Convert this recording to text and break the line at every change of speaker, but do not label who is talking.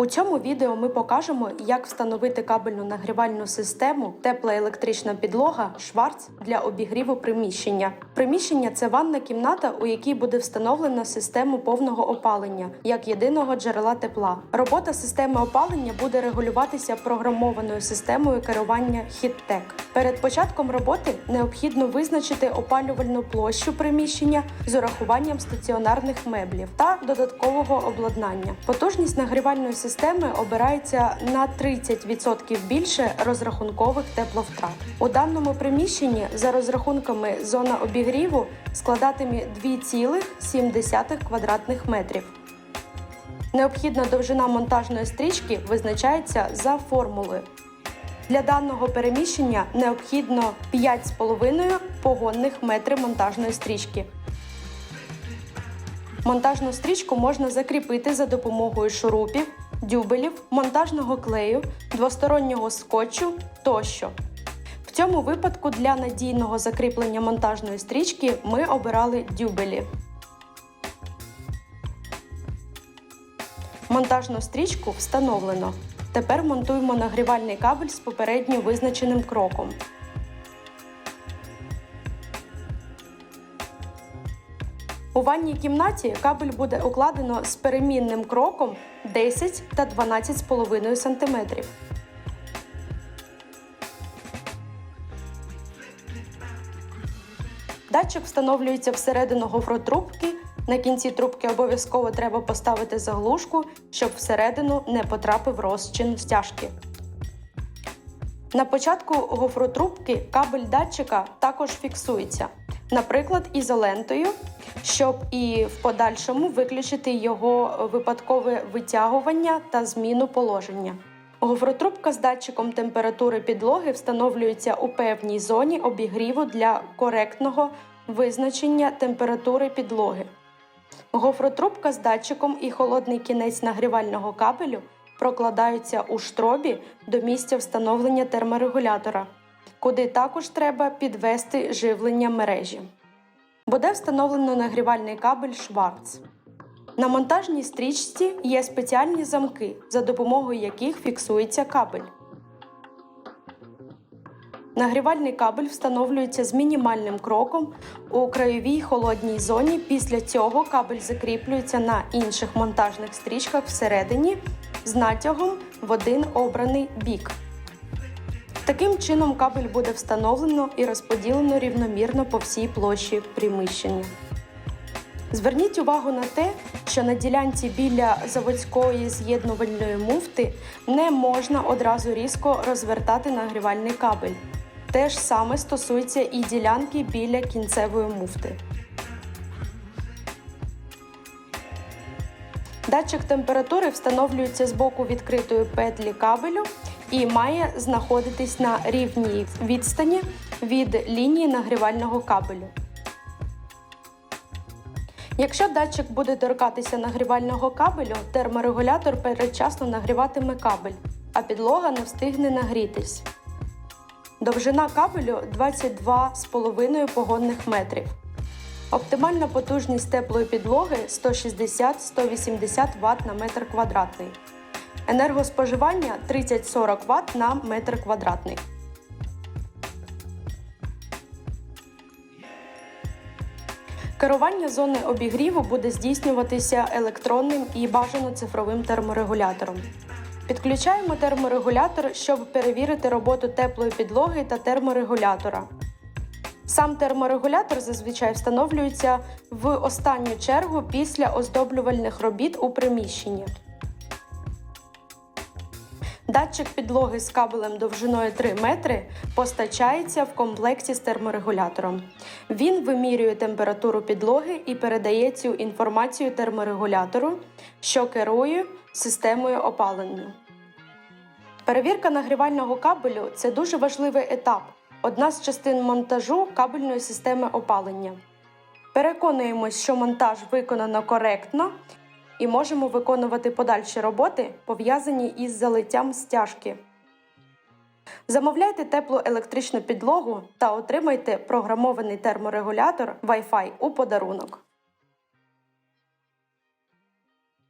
У цьому відео ми покажемо, як встановити кабельну нагрівальну систему тепла електрична підлога Шварц для обігріву приміщення. Приміщення це ванна кімната, у якій буде встановлено систему повного опалення як єдиного джерела тепла. Робота системи опалення буде регулюватися програмованою системою керування HeatTech. Перед початком роботи необхідно визначити опалювальну площу приміщення з урахуванням стаціонарних меблів та додаткового обладнання. Потужність нагрівальної системи обирається на 30% більше розрахункових тепловтрат. У даному приміщенні за розрахунками зона обігріву складатиме 2,7 квадратних метрів. Необхідна довжина монтажної стрічки визначається за формулою. Для даного переміщення необхідно 5,5 погонних метри монтажної стрічки. Монтажну стрічку можна закріпити за допомогою шурупів, дюбелів, монтажного клею, двостороннього скотчу тощо. В цьому випадку для надійного закріплення монтажної стрічки ми обирали дюбелі. Монтажну стрічку встановлено. Тепер монтуємо нагрівальний кабель з попередньо визначеним кроком. У ванній кімнаті кабель буде укладено з перемінним кроком 10 та 12,5 см. Датчик встановлюється всередину гофротрубки. На кінці трубки обов'язково треба поставити заглушку, щоб всередину не потрапив розчин стяжки. На початку гофротрубки кабель датчика також фіксується, наприклад, ізолентою, щоб і в подальшому виключити його випадкове витягування та зміну положення. Гофротрубка з датчиком температури підлоги встановлюється у певній зоні обігріву для коректного визначення температури підлоги. Гофротрубка з датчиком і холодний кінець нагрівального кабелю прокладаються у штробі до місця встановлення терморегулятора, куди також треба підвести живлення мережі. Буде встановлено нагрівальний кабель Шварц. На монтажній стрічці є спеціальні замки, за допомогою яких фіксується кабель. Нагрівальний кабель встановлюється з мінімальним кроком у краєвій холодній зоні. Після цього кабель закріплюється на інших монтажних стрічках всередині з натягом в один обраний бік. Таким чином кабель буде встановлено і розподілено рівномірно по всій площі приміщення. Зверніть увагу на те, що на ділянці біля заводської з'єднувальної муфти не можна одразу різко розвертати нагрівальний кабель. Те ж саме стосується і ділянки біля кінцевої муфти. Датчик температури встановлюється з боку відкритої петлі кабелю і має знаходитись на рівній відстані від лінії нагрівального кабелю. Якщо датчик буде торкатися нагрівального кабелю, терморегулятор передчасно нагріватиме кабель, а підлога не встигне нагрітись. Довжина кабелю 22,5 погонних метрів. Оптимальна потужність теплої підлоги 160-180 Вт на метр квадратний. Енергоспоживання 30-40 Вт на метр квадратний. Керування зони обігріву буде здійснюватися електронним і бажано цифровим терморегулятором. Підключаємо терморегулятор, щоб перевірити роботу теплої підлоги та терморегулятора. Сам терморегулятор зазвичай встановлюється в останню чергу після оздоблювальних робіт у приміщенні. Датчик підлоги з кабелем довжиною 3 метри постачається в комплекті з терморегулятором. Він вимірює температуру підлоги і передає цю інформацію терморегулятору, що керує системою опалення. Перевірка нагрівального кабелю це дуже важливий етап, одна з частин монтажу кабельної системи опалення. Переконуємось, що монтаж виконано коректно і можемо виконувати подальші роботи, пов'язані із залиттям стяжки. Замовляйте теплу електричну підлогу та отримайте програмований терморегулятор Wi-Fi у подарунок.